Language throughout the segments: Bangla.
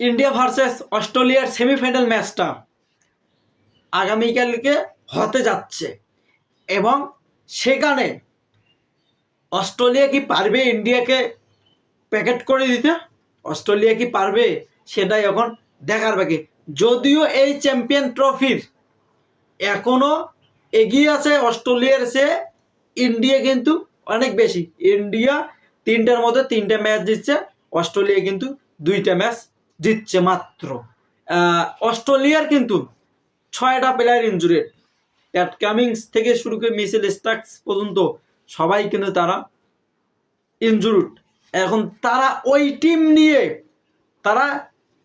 ইন্ডিয়া ভার্সেস অস্ট্রেলিয়ার সেমিফাইনাল ম্যাচটা আগামীকালকে হতে যাচ্ছে। এবং সেখানে অস্ট্রেলিয়া কি পারবে ইন্ডিয়াকে প্যাকেট করে দিতে? অস্ট্রেলিয়া কি পারবে? সেটাই এখন দেখার বাকি। যদিও এই চ্যাম্পিয়ন ট্রফির এখনও এগিয়ে আছে অস্ট্রেলিয়ার সে ইন্ডিয়া কিন্তু অনেক বেশি। ইন্ডিয়া তিনটার মধ্যে তিনটে ম্যাচ দিচ্ছে অস্ট্রেলিয়া কিন্তু দুইটা ম্যাচ জিতছে মাত্র। অস্ট্রেলিয়ার কিন্তু ছয়টা প্লেয়ার ইঞ্জুরিড প্যাট কামিংস থেকে শুরু করে মিসেল স্টাক্স পর্যন্ত সবাই কিন্তু তারা ইনজুরড এখন তারা ওই টিম নিয়ে তারা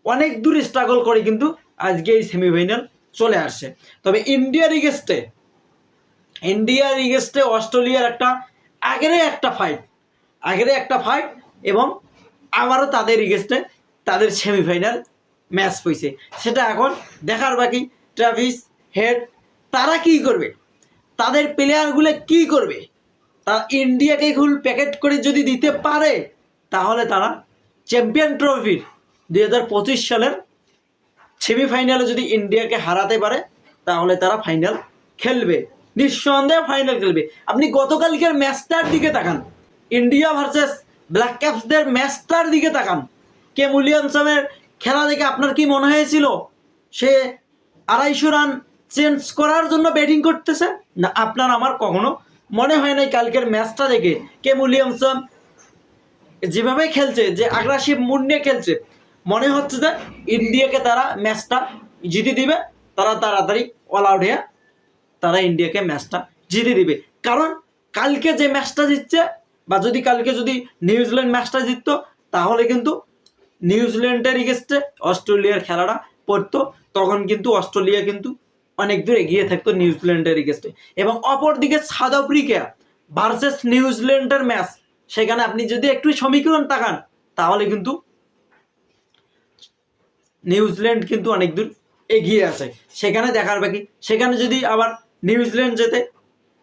অনেক দূর স্ট্রাগল করে কিন্তু আজকে এই সেমিফাইনাল চলে আসছে। তবে ইন্ডিয়ার ইগেস্টে ইন্ডিয়ার ইগেস্টে অস্ট্রেলিয়ার একটা আগেরে একটা ফাইট আগেরে একটা ফাইট এবং আবারও তাদের ইগেস্টে তাদের সেমিফাইনাল ম্যাচ হয়েছে সেটা এখন দেখার বাকি। ট্রাভিস হেড তারা কি করবে? তাদের প্লেয়ারগুলো কি করবে? তা ইন্ডিয়াকে ফুল প্যাকেট করে যদি দিতে পারে, তাহলে তারা চ্যাম্পিয়ন ট্রফির দুই হাজার পঁচিশ সালের সেমিফাইনালে যদি ইন্ডিয়াকে হারাতে পারে, তাহলে তারা ফাইনাল খেলবে। নিঃসন্দেহে ফাইনাল খেলবে। আপনি গতকালকের ম্যাচটার দিকে তাকান। ইন্ডিয়া ভার্সেস ব্ল্যাক ক্যাপসদের ম্যাচটার দিকে তাকান। কে উইলিয়ামসনের খেলা দেখে আপনার কি মনে হয়েছিল? সে আড়াইশো রান চেঞ্জ করার জন্য ব্যাটিং করতেছে? না, আপনার আমার কখনো মনে হয় নাই কালকের ম্যাচটা দেখে কে উইলিয়ামসন যেভাবে খেলছে, যে আগ্রাসিভ মুড নিয়ে খেলছে, মনে হচ্ছে যে ইন্ডিয়াকে তারা ম্যাচটা জিতে দিবে, তারা তাড়াতাড়ি অল আউট হয়ে তারা ইন্ডিয়াকে ম্যাচটা জিতে দিবে। কারণ কালকে যে ম্যাচটা জিতছে, বা যদি কালকে যদি নিউজিল্যান্ড ম্যাচটা জিততো, তাহলে কিন্তু নিউজিল্যান্ডের এগেস্টে অস্ট্রেলিয়ার খেলাটা পড়তো, তখন কিন্তু অস্ট্রেলিয়া কিন্তু অনেক দূর এগিয়ে থাকতো নিউজিল্যান্ডের এগেস্টে এবং অপরদিকে সাউথ আফ্রিকা ভার্সেস নিউজিল্যান্ডের ম্যাচ সেখানে আপনি যদি একটু সমীকরণ তাকান, তাহলে কিন্তু নিউজিল্যান্ড কিন্তু অনেক দূর এগিয়ে আছে। সেখানে দেখার বাকি, সেখানে যদি আবার নিউজিল্যান্ড যেতে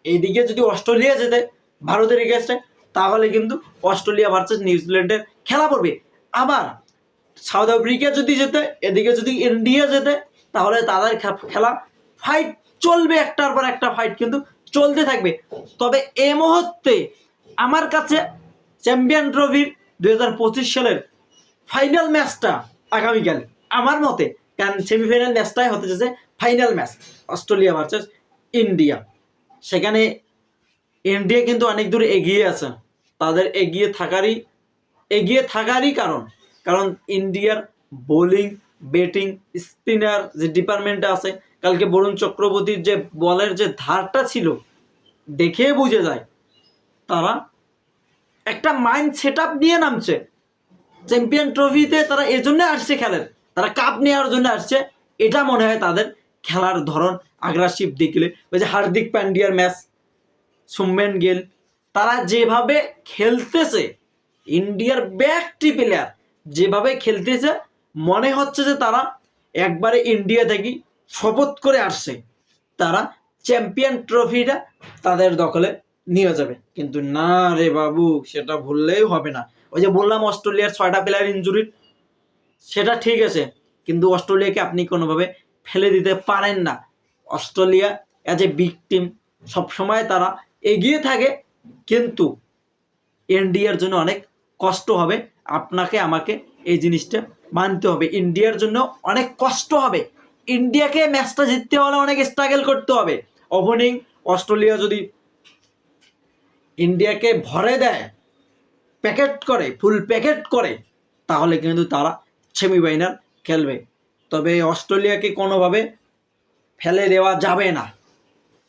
এইদিকে যদি অস্ট্রেলিয়া যেতে ভারতের এগেস্টে তাহলে কিন্তু অস্ট্রেলিয়া ভার্সেস নিউজিল্যান্ডের খেলা পড়বে। আবার সাউথ আফ্রিকা যদি যেতে, এদিকে যদি ইন্ডিয়া যেতে, তাহলে তাদের খেলা ফাইট চলবে একটার পর একটা ফাইট কিন্তু চলতে থাকবে। তবে এ মুহূর্তে আমার কাছে চ্যাম্পিয়ন ট্রফির দুই হাজার পঁচিশ সালের ফাইনাল ম্যাচটা আগামীকাল আমার মতে, কারণ সেমিফাইনাল ম্যাচটাই হতে যাচ্ছে final match Australia versus India. সেখানে ইন্ডিয়া কিন্তু অনেক দূর এগিয়ে আছে। তাদের এগিয়ে থাকারই এগিয়ে থাকারই কারণ। কারণ ইন্ডিয়ার বোলিং, ব্যাটিং, স্পিনার যে ডিপার্টমেন্টটা আছে, কালকে বরুণ চক্রবর্তীর যে বলের যে ধারটা ছিল দেখে বুঝে যায়, তারা একটা মাইন্ড সেট আপ নিয়ে নামছে। চ্যাম্পিয়ন ট্রফিতে তারা এজন্য আসছে খেলের, তারা কাপ নেওয়ার জন্য আসছে, এটা মনে হয় তাদের খেলার ধরন আগ্রাসিভ দেখলে ওই যে হার্দিক পান্ডিয়ার ম্যাচ সুম্বেন গেল, তারা যেভাবে খেলতেছে, ইন্ডিয়ার ব্যাকটি প্লেয়ার যেভাবে খেলতেছে, মনে হচ্ছে যে তারা একবারে ইন্ডিয়া থেকে শপথ করে আসছে। তারা চ্যাম্পিয়ন ট্রফিটা তাদের দখলে নিয়ে যাবে। কিন্তু না রে বাবু, সেটা ভুললেই হবে না। ওই যে বললাম, অস্ট্রেলিয়ার ছয়টা প্লেয়ার ইঞ্জুরি সেটা ঠিক আছে। কিন্তু অস্ট্রেলিয়াকে আপনি কোনোভাবে ফেলে দিতে পারেন না। Australia as a big team সবসময় তারা এগিয়ে থাকে। কিন্তু ইন্ডিয়ার জন্য অনেক কষ্ট হবে, আপনাকে, আমাকে এই জিনিসটা মানতে হবে। ইন্ডিয়ার জন্য অনেক কষ্ট হবে। ইন্ডিয়াকে ম্যাচটা জিততে হলে অনেক স্ট্রাগল করতে হবে। ওপেনিং অস্ট্রেলিয়া যদি ইন্ডিয়াকে ভরে দেয় প্যাকেট করে ফুল প্যাকেট করে, তাহলে কিন্তু তারা সেমিফাইনাল খেলবে। তবে অস্ট্রেলিয়াকে কোনোভাবে ফেলে দেওয়া যাবে না।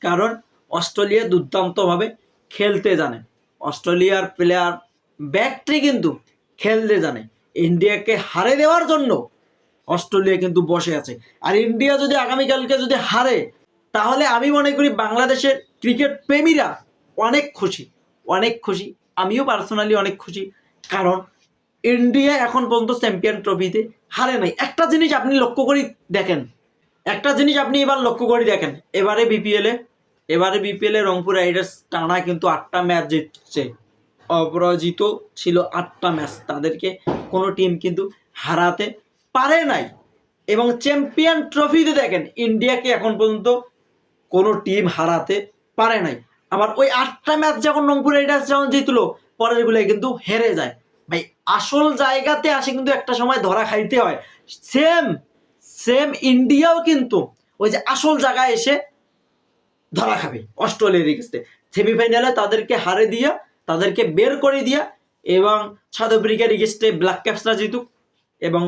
কারণ অস্ট্রেলিয়া দুর্দান্তভাবে খেলতে জানে। অস্ট্রেলিয়ার প্লেয়ার ব্যাকটি কিন্তু খেলতে জানে। ইন্ডিয়াকে হারে দেওয়ার জন্য অস্ট্রেলিয়া কিন্তু বসে আছে। আর ইন্ডিয়া যদি আগামীকালকে যদি হারে, তাহলে আমি মনে করি বাংলাদেশের ক্রিকেট প্রেমীরা অনেক খুশি। অনেক খুশি। আমিও পার্সোনালি অনেক খুশি। কারণ ইন্ডিয়া এখন পর্যন্ত চ্যাম্পিয়ন ট্রফিতে হারে নাই। একটা জিনিস আপনি লক্ষ্য করি দেখেন। একটা জিনিস আপনি এবার লক্ষ্য করি দেখেন। এবারে বিপিএলে এবারে বিপিএলে রংপুর রাইডার্স টানা কিন্তু আটটা ম্যাচ জিতছে। অপরাজিত ছিল আটটা ম্যাচ। তাদেরকে কোনো টিম কিন্তু হারাতে পারে নাই। এবং চ্যাম্পিয়ন ট্রফিতে দেখেন, ইন্ডিয়াকে এখন পর্যন্ত কোনো টিম হারাতে পারে নাই। আবার ওই আটটা ম্যাচ যখন রংপুর রাইডার্স যখন জিতলো, পরের গুলাই কিন্তু হেরে যায়। ভাই, আসল জায়গাতে আসে কিন্তু একটা সময় ধরা খাইতে হয়। সেম সেম ইন্ডিয়াও কিন্তু ওই যে আসল জায়গায় এসে ধরা খাবে অস্ট্রেলিয়ার সেমিফাইনালে তাদেরকে হারে দিয়া তাদেরকে বের করে দিয়া এবং সাউথ আফ্রিকার এগেস্টে ব্ল্যাক ক্যাপসরা জিতুক এবং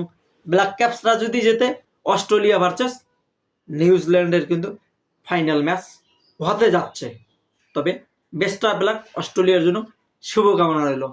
ব্ল্যাক ক্যাপসরা যদি যেতে অস্ট্রেলিয়া ভার্সেস নিউজিল্যান্ডের কিন্তু ফাইনাল ম্যাচ হতে যাচ্ছে। তবে বেস্ট অফ ব্ল্যাক অস্ট্রেলিয়ার জন্য। শুভকামনা রইল।